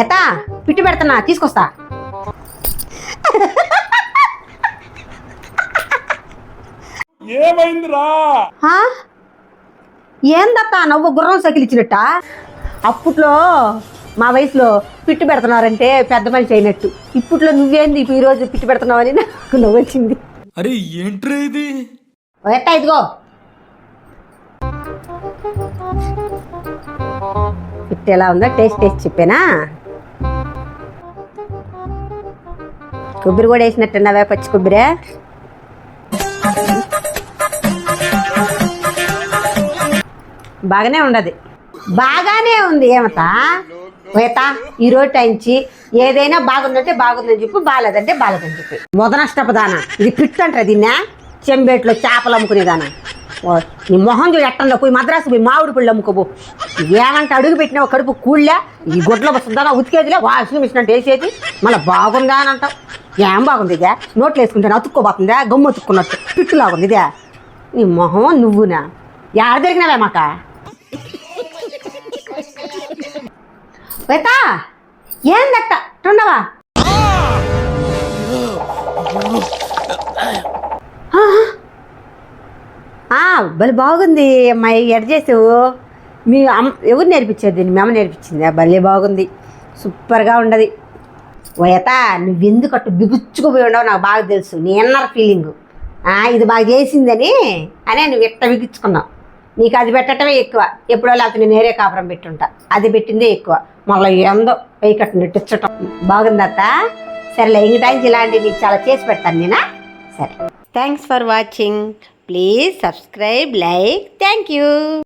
ఏత పిట్టు పెడుతున్నా తీసుకొస్తా. ఏమైందిరా? ఏందత్తా నవ్వు గుర్రం సైకిల్ ఇచ్చినట్ట అప్పట్లో మా వయసులో పిట్టు పెడుతున్నారంటే పెద్ద మనిషి అయినట్టు. ఇప్పట్లో నువ్వేంది ఇప్పుడు ఈరోజు పిట్టు పెడుతున్నావని నాకు నవ్వు వచ్చింది అరే ఏంట్రా ఇది? ఎట్టా ఇదిగో. పిట్టు ఎలా ఉందో టేస్ట్ టేస్ట్ చెప్పానా? కొబ్బరి కూడా వేసినట్టున్నావే పచ్చి కొబ్బరి. బాగానే ఉండదు. బాగానే ఉంది ఏమతా? వేత ఈ రోజు టైంచి ఏదైనా బాగుందంటే బాగుందని చెప్పి బాగాలేదంటే బాగాలేదని చెప్పి. మొదనష్టపదాన. ఇది పిట్ అంటారు దీన్నే? చెంబేట్లో చేపలు అమ్ముకునేదానా. నీ మొహం చూడు ఎట్టంలో పోయి మద్రాసు పోయి మామిడి పళ్ళు అమ్ముకోబో ఏమంటే అడుగు పెట్టినావు కడుపు కూళ్ళా ఈ గుడ్ల వస్తుందా ఉతికేదిలే. వాషింగ్ మిషన్ అంటే వేసేది. మళ్ళీ బాగుందా అని అంటావు. ఏం బాగుంది ఇదే? నోట్లు వేసుకుంటాను అతుక్కోబోతుందా గమ్ము అతుక్కున్నట్టు పిట్టులాగుంది ఇదే. నీ మొహం నువ్వునా? ఎక్కడ దొరికినావే మాక? వెతా ఏందట్ట టుండవా భలే బాగుంది అమ్మాయి. ఎడ చేసావు? మీ అమ్మ ఎవరు నేర్పించేది దీన్ని? మీ అమ్మ నేర్పించింది. భలే బాగుంది. సూపర్గా ఉండదు. వయత నువ్వు ఎందుకు అట్టు బిగుచ్చుకుపోయి ఉండవు? నాకు బాగా తెలుసు. నీ ఎన్నర్ ఫీలింగు. ఇది బాగా చేసిందని అనే నువ్వు ఎట్ట బిగించుకున్నావు నీకు అది పెట్టడమే ఎక్కువ. ఎప్పుడో లేకపోతే నేను నేరే కాపురం పెట్టుంటా. అది పెట్టిందే ఎక్కువ. మళ్ళీ ఏందో పై కట్టు నెట్టించటం. బాగుందత్త సరేలే ఇంక టైమ్స్ ఇలాంటివి నీకు చాలా చేసి పెడతాను నేనా? సరే. Thanks for watching please subscribe like thank you